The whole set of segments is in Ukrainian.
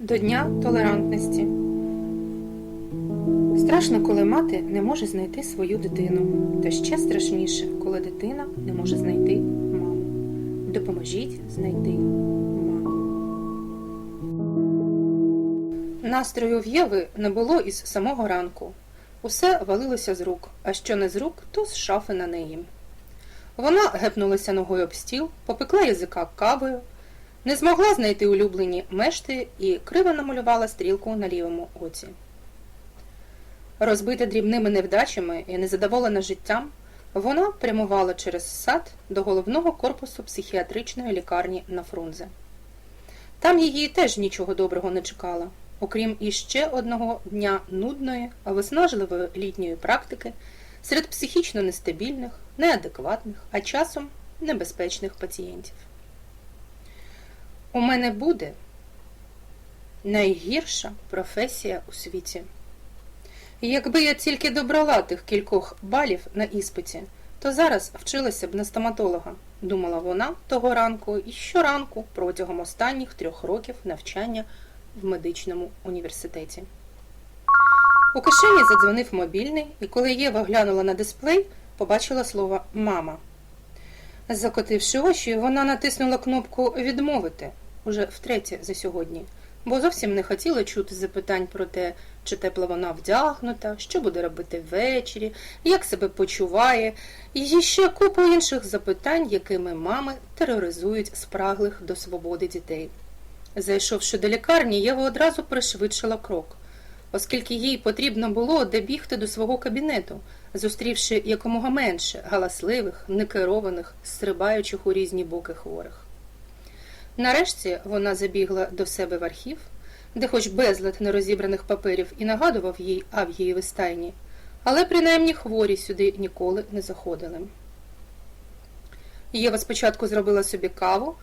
До Дня толерантності. Страшно, коли мати не може знайти свою дитину. Та ще страшніше, коли дитина не може знайти маму. Допоможіть знайти маму. Настрою в Єви не було із самого ранку. Усе валилося з рук, а що не з рук, то з шафи на неї. Вона гепнулася ногою об стіл, попекла язика кавою, не змогла знайти улюблені мешти і криво намалювала стрілку на лівому оці. Розбита дрібними невдачами і незадоволена життям, вона прямувала через сад до головного корпусу психіатричної лікарні на Фрунзе. Там її теж нічого доброго не чекало, окрім іще одного дня нудної, виснажливої літньої практики серед психічно нестабільних, неадекватних, а часом небезпечних пацієнтів. У мене буде найгірша професія у світі. Якби я тільки добрала тих кількох балів на іспиті, то зараз вчилася б на стоматолога, думала вона того ранку і щоранку протягом останніх трьох років навчання в медичному університеті. У кишені задзвонив мобільний, і коли Єва глянула на дисплей, побачила слово мама. Закотивши очі, вона натиснула кнопку Відмовити уже втретє за сьогодні, бо зовсім не хотіла чути запитань про те, чи тепло вона вдягнута, що буде робити ввечері, як себе почуває, і ще купу інших запитань, якими мами тероризують спраглих до свободи дітей. Зайшовши до лікарні, Єва одразу пришвидшила крок, оскільки їй потрібно було добігти до свого кабінету, зустрівши якомога менше галасливих, некерованих, стрибаючих у різні боки хворих. Нарешті вона забігла до себе в архів, де хоч безлад нерозібраних паперів і нагадував їй авгієві стайні, але принаймні хворі сюди ніколи не заходили. Єва спочатку зробила собі каву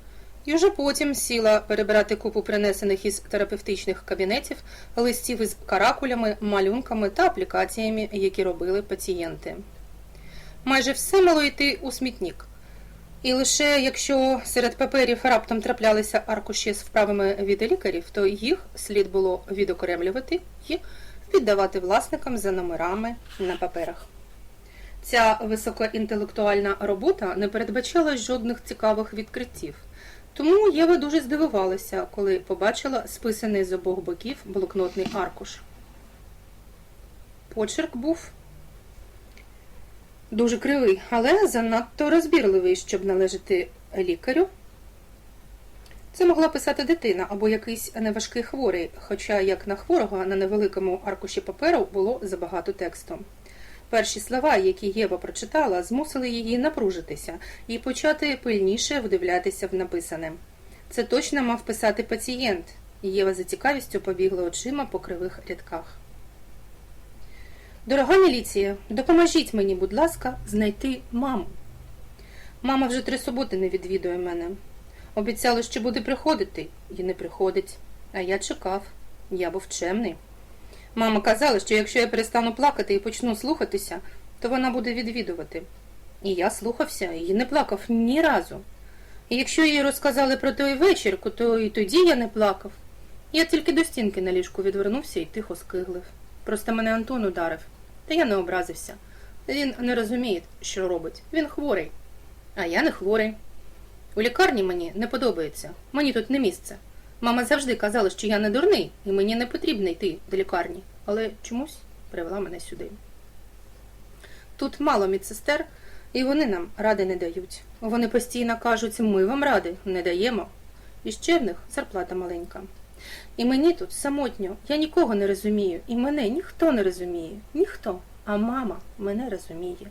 і вже потім сіла перебирати купу принесених із терапевтичних кабінетів листів із каракулями, малюнками та аплікаціями, які робили пацієнти. Майже все мало йти у смітник. І лише якщо серед паперів раптом траплялися аркуші з вправами від лікарів, то їх слід було відокремлювати і віддавати власникам за номерами на паперах. Ця високоінтелектуальна робота не передбачала жодних цікавих відкриттів, тому Єва дуже здивувалася, коли побачила списаний з обох боків блокнотний аркуш. Почерк був дуже кривий, але занадто розбірливий, щоб належати лікарю. Це могла писати дитина або якийсь неважкий хворий, хоча як на хворого на невеликому аркуші паперу було забагато тексту. Перші слова, які Єва прочитала, змусили її напружитися і почати пильніше вдивлятися в написане. Це точно мав писати пацієнт, Єва за цікавістю побігла очима по кривих рядках. Дорога міліція, допоможіть мені, будь ласка, знайти маму. Мама вже три суботи не відвідує мене. Обіцяла, що буде приходити, і не приходить. А я чекав, я був чемний. Мама казала, що якщо я перестану плакати і почну слухатися, то вона буде відвідувати. І я слухався і не плакав ні разу. І якщо їй розказали про той вечір, то і тоді я не плакав. Я тільки до стінки на ліжку відвернувся і тихо скиглив. Просто мене Антон ударив, та я не образився. Він не розуміє, що робить. Він хворий. А я не хворий. У лікарні мені не подобається. Мені тут не місце. Мама завжди казала, що я не дурний, і мені не потрібно йти до лікарні, але чомусь привела мене сюди. Тут мало медсестер, і вони нам ради не дають. Вони постійно кажуть, ми вам ради не даємо. І ще в них зарплата маленька. І мені тут самотньо, я нікого не розумію, і мене ніхто не розуміє, ніхто, а мама мене розуміє.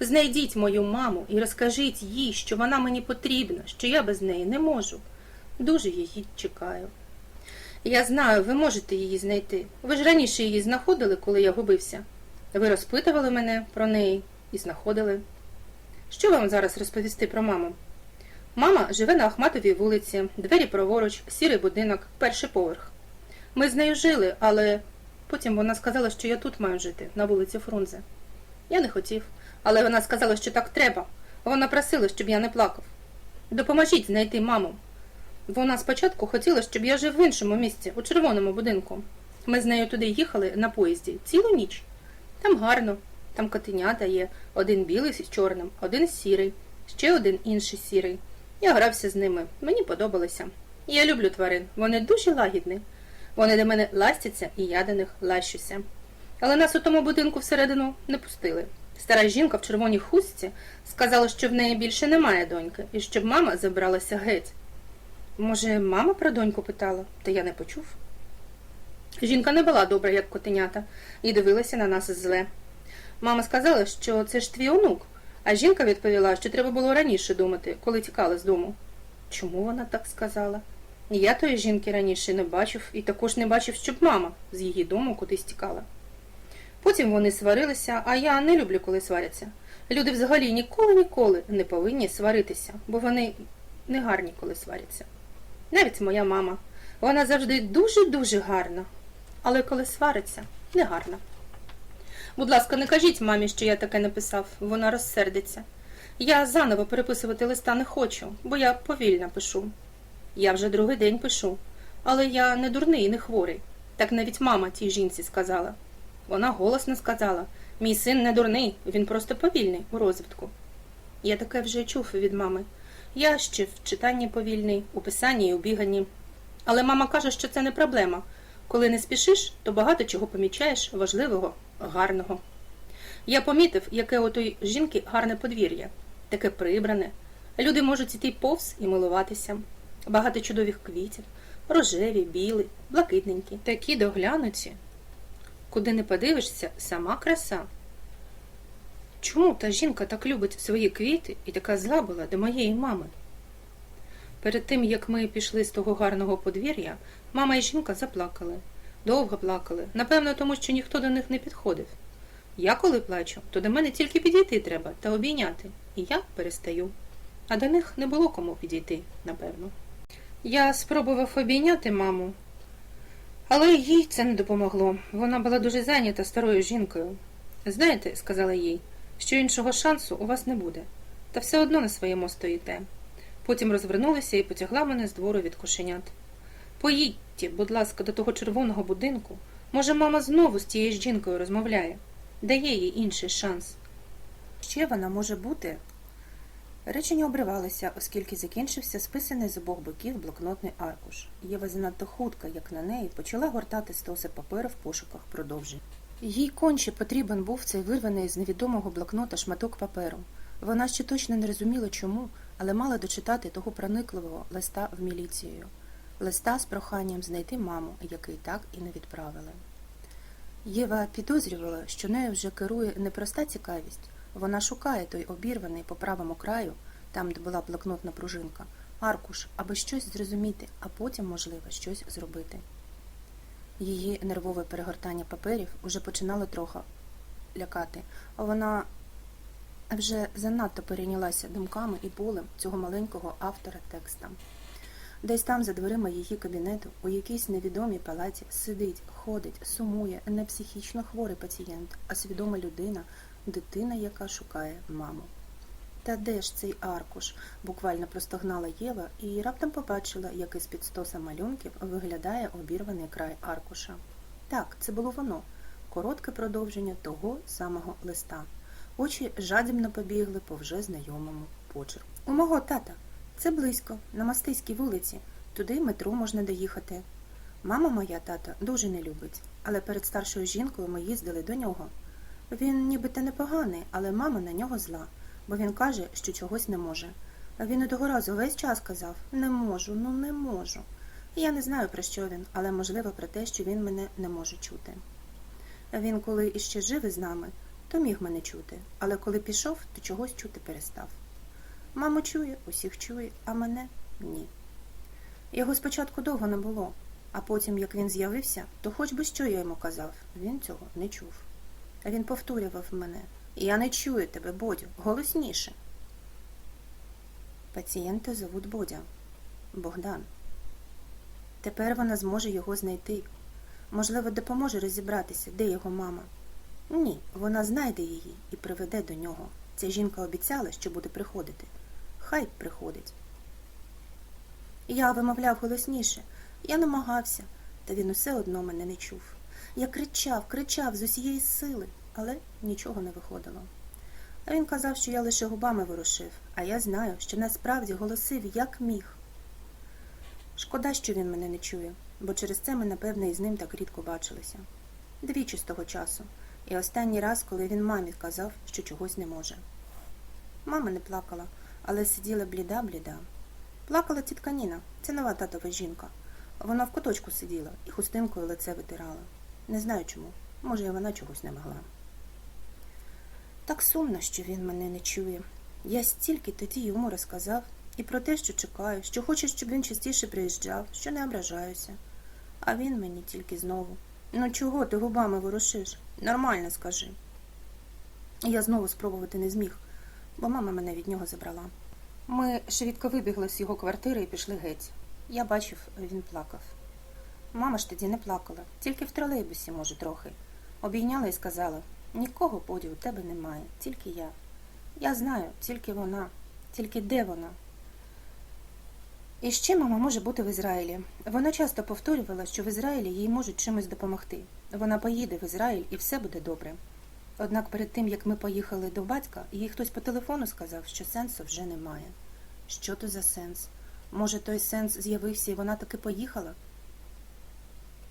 Знайдіть мою маму і розкажіть їй, що вона мені потрібна, що я без неї не можу. Дуже її чекаю. Я знаю, ви можете її знайти. Ви ж раніше її знаходили, коли я губився. Ви розпитували мене про неї і знаходили. Що вам зараз розповісти про маму? Мама живе на Ахматовій вулиці, двері праворуч, сірий будинок, перший поверх. Ми з нею жили, але потім вона сказала, що я тут маю жити, на вулиці Фрунзе. Я не хотів, але вона сказала, що так треба. Вона просила, щоб я не плакав. Допоможіть знайти маму. Вона спочатку хотіла, щоб я жив в іншому місці, у червоному будинку. Ми з нею туди їхали на поїзді цілу ніч. Там гарно, там котенята є, один білий з чорним, один сірий, ще один інший сірий. Я грався з ними, мені подобалося. Я люблю тварин, вони дуже лагідні. Вони до мене ластяться, і я до них лащуся. Але нас у тому будинку всередину не пустили. Стара жінка в червоній хустці сказала, що в неї більше немає доньки, і щоб мама забралася геть. Може, мама про доньку питала, та я не почув. Жінка не була добра, як котенята, і дивилася на нас зле. Мама сказала, що це ж твій онук, а жінка відповіла, що треба було раніше думати, коли тікала з дому. Чому вона так сказала? Я тої жінки раніше не бачив і також не бачив, щоб мама з її дому кудись тікала. Потім вони сварилися, а я не люблю, коли сваряться. Люди взагалі ніколи-ніколи не повинні сваритися, бо вони не гарні, коли сваряться. Навіть моя мама. Вона завжди дуже-дуже гарна, але коли свариться, не гарна. Будь ласка, не кажіть мамі, що я таке написав, вона розсердиться. Я заново переписувати листа не хочу, бо я повільно пишу. Я вже другий день пишу, але я не дурний і не хворий. Так навіть мама тій жінці сказала. Вона голосно сказала: мій син не дурний, він просто повільний у розвитку. Я таке вже чув від мами. Я ще в читанні повільний, у писанні і у біганні. Але мама каже, що це не проблема. Коли не спішиш, то багато чого помічаєш важливого, гарного. Я помітив, яке у той жінки гарне подвір'я, таке прибране. Люди можуть іти повз і милуватися. Багато чудових квітів, рожеві, білі, блакитненькі, такі доглянуті. Куди не подивишся, сама краса. Чому та жінка так любить свої квіти і така зла була до моєї мами? Перед тим, як ми пішли з того гарного подвір'я, мама і жінка заплакали. Довго плакали, напевно, тому що ніхто до них не підходив. Я, коли плачу, то до мене тільки підійти треба та обійняти, і я перестаю. А до них не було кому підійти, напевно. Я спробував обійняти маму, але їй це не допомогло. Вона була дуже зайнята старою жінкою. Знаєте, сказала їй, що іншого шансу у вас не буде, та все одно на своєму стоїте. Потім розвернулася і потягла мене з двору від кошенят. Поїдьте, будь ласка, до того червоного будинку. Може, мама знову з тією жінкою розмовляє, дає їй інший шанс. Ще вона може бути. Речення обривалися, оскільки закінчився списаний з обох боків блокнотний аркуш. Єва занадто хутка, як на неї, почала гортати стоси паперу в пошуках продовжень. Їй конче потрібен був цей вирваний з невідомого блокнота шматок паперу. Вона ще точно не розуміла, чому, але мала дочитати того проникливого листа в міліцію. Листа з проханням знайти маму, який так і не відправили. Єва підозрювала, що нею вже керує не проста цікавість. Вона шукає той обірваний по правому краю, там, де була блокнотна пружинка, аркуш, аби щось зрозуміти, а потім, можливо, щось зробити. Її нервове перегортання паперів уже починало трохи лякати, вона вже занадто перейнялася думками і болем цього маленького автора текста. Десь там, за дверима її кабінету, у якійсь невідомій палаті сидить, ходить, сумує не психічно хворий пацієнт, а свідома людина, дитина, яка шукає маму. Та де ж цей аркуш? буквально простогнала Єва і раптом побачила, як із під стоса малюнків виглядає обірваний край аркуша. Так, це було воно, коротке продовження того самого листа. Очі жадібно побігли по вже знайомому почерку. У мого тата. Це близько, на Мастиській вулиці. Туди метро можна доїхати. Мама моя тата дуже не любить, але перед старшою жінкою ми їздили до нього. Він нібито непоганий, але мама на нього зла, бо він каже, що чогось не може. Він і того разу весь час казав не можу, ну не можу. Я не знаю, про що він, але можливо про те, що він мене не може чути. Він, коли іще жив із нами, то міг мене чути, але коли пішов, то чогось чути перестав. Маму чує, усіх чує, а мене ні. Його спочатку довго не було, а потім, як він з'явився, то хоч би що я йому казав, він цього не чув. Він повторював мене Я не чую тебе, Бодю, голосніше. Пацієнта зовуть Бодя Богдан. Тепер вона зможе його знайти. Можливо, допоможе розібратися, де його мама. Ні, вона знайде її і приведе до нього. Ця жінка обіцяла, що буде приходити. Хай приходить. Я вимовляв голосніше. Я намагався, та він усе одно мене не чув. Я кричав, кричав з усієї сили, але нічого не виходило. А він казав, що я лише губами ворушив, а я знаю, що насправді голосив як міг. Шкода, що він мене не чує, бо через це ми, напевне, із ним так рідко бачилися. Двічі з того часу, і останній раз, коли він мамі казав, що чогось не може. Мама не плакала, але сиділа бліда-бліда. Плакала тітка Ніна, це нова татова жінка. Вона в куточку сиділа і хустинкою лице витирала. Не знаю чому. Може, і вона чогось не могла. Так сумно, що він мене не чує. Я стільки тоді йому розказав і про те, що чекаю, що хочу, щоб він частіше приїжджав, що не ображаюся. А він мені тільки знову. Ну чого ти губами ворушиш? Нормально скажи. Я знову спробувати не зміг, бо мама мене від нього забрала. Ми швидко вибігли з його квартири і пішли геть. Я бачив, він плакав. Мама ж тоді не плакала, тільки в тролейбусі, може, трохи. Обійняла і сказала: нікого поді у тебе немає, тільки я. Я знаю, тільки вона, тільки де вона. І ще мама може бути в Ізраїлі. Вона часто повторювала, що в Ізраїлі їй можуть чимось допомогти. Вона поїде в Ізраїль і все буде добре. Однак перед тим, як ми поїхали до батька, їй хтось по телефону сказав, що сенсу вже немає. Що то за сенс? Може, той сенс з'явився і вона таки поїхала?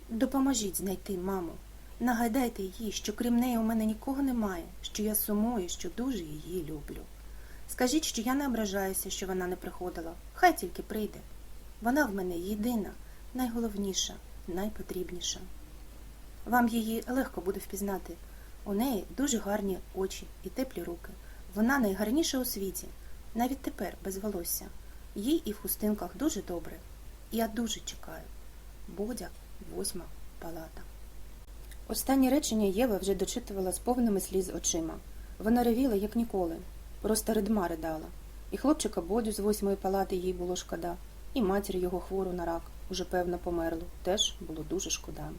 Допоможіть знайти маму. Нагадайте їй, що крім неї у мене нікого немає, що я сумую, що дуже її люблю. Скажіть, що я не ображаюся, що вона не приходила. Хай тільки прийде. Вона в мене єдина, найголовніша, найпотрібніша. Вам її легко буде впізнати. У неї дуже гарні очі і теплі руки. Вона найгарніша у світі, навіть тепер без волосся. Їй і в хустинках дуже добре. Я дуже чекаю. Бодя, восьма палата. Останнє речення Єва вже дочитувала з повними сліз очима. Вона ревіла, як ніколи, просто ридма ридала. І хлопчика Бодю з восьмої палати їй було шкода, і матір його хвору на рак, уже певно померлу, теж було дуже шкода.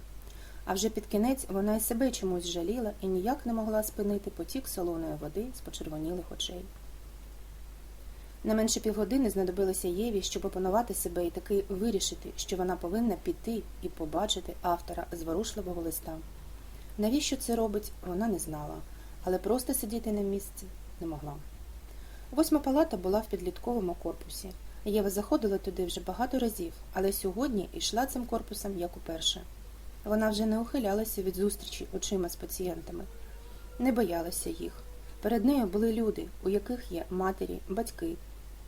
А вже під кінець вона й себе чомусь жаліла і ніяк не могла спинити потік солоної води з почервонілих очей. Не менше півгодини знадобилося Єві, щоб опанувати себе і таки вирішити, що вона повинна піти і побачити автора зворушливого листа. Навіщо це робить, вона не знала, але просто сидіти на місці не могла. Восьма палата була в підлітковому корпусі. Єва заходила туди вже багато разів, але сьогодні йшла цим корпусом як уперше. Вона вже не ухилялася від зустрічі очима з пацієнтами, не боялася їх. Перед нею були люди, у яких є матері, батьки,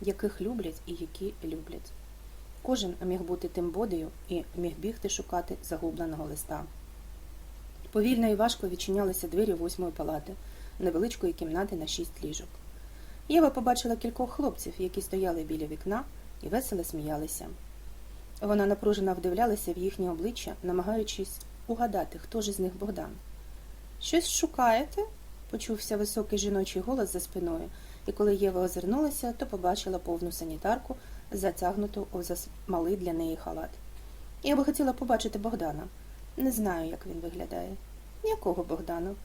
яких люблять і які люблять. Кожен міг бути тим бодею і міг бігти шукати загубленого листа. Повільно і важко відчинялися двері восьмої палати, невеличкої кімнати на шість ліжок. Єва побачила кількох хлопців, які стояли біля вікна і весело сміялися. Вона напружено вдивлялася в їхні обличчя, намагаючись угадати, хто ж із них Богдан. Щось шукаєте? почувся високий жіночий голос за спиною, і коли Єва озирнулася, то побачила повну санітарку, затягнуту у засмалий для неї халат. Я би хотіла побачити Богдана. Не знаю, як він виглядає. Якого Богдана?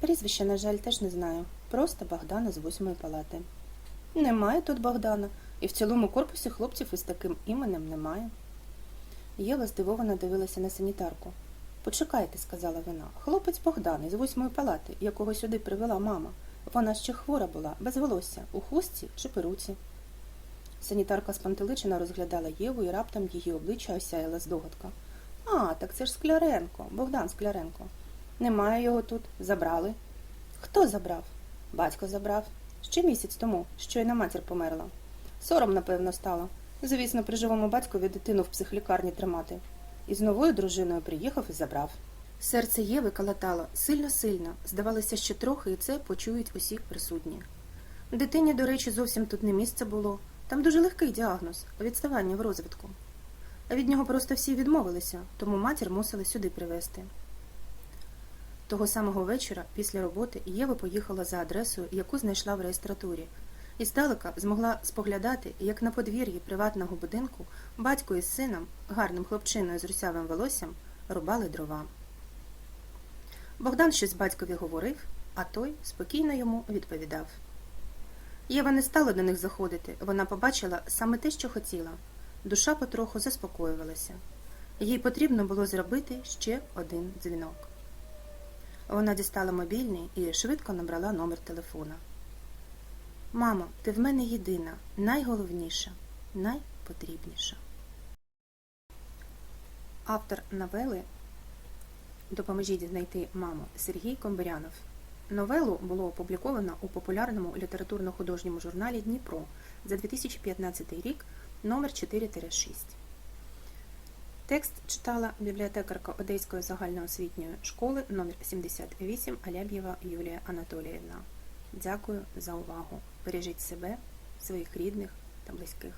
Прізвища, на жаль, теж не знаю. Просто Богдана з восьмої палати. Немає тут Богдана, і в цілому корпусі хлопців із таким іменем немає. Єва здивовано дивилася на санітарку. Почекайте, сказала вона. Хлопець Богдан із восьмої палати, якого сюди привела мама. Вона ще хвора була, без волосся, у хустці чи перуці. Санітарка спантеличено розглядала Єву і раптом її обличчя осяяла здогадка. А, так це ж Скляренко, Богдан Скляренко. Немає його тут, забрали. Хто забрав? Батько забрав. Ще місяць тому, щойно матір померла. Сором, напевно, стало. Звісно, при живому батькові дитину в психлікарні тримати. І з новою дружиною приїхав і забрав. Серце Єви калатало сильно-сильно. Здавалося, що трохи і це почують усі присутні. Дитині, до речі, зовсім тут не місце було. Там дуже легкий діагноз відставання в розвитку. А від нього просто всі відмовилися, тому матір мусили сюди привезти. Того самого вечора, після роботи, Єва поїхала за адресою, яку знайшла в реєстратурі, і здалека змогла споглядати, як на подвір'ї приватного будинку батько із сином, гарним хлопчиною з русявим волоссям, рубали дрова. Богдан щось батькові говорив, а той спокійно йому відповідав. Єва не стала до них заходити, вона побачила саме те, що хотіла. Душа потроху заспокоювалася. Їй потрібно було зробити ще один дзвінок. Вона дістала мобільний і швидко набрала номер телефона. Мамо, ти в мене єдина, найголовніша, найпотрібніша. Автор новели Допоможіть знайти маму Сергій Комбирянов. Новелу було опубліковано у популярному літературно-художньому журналі Дніпро за 2015 рік номер 4-6. Текст читала бібліотекарка Одеської загальноосвітньої школи номер 78 Аляб'єва Юлія Анатоліївна. Дякую за увагу. Бережіть себе, своїх рідних та близьких.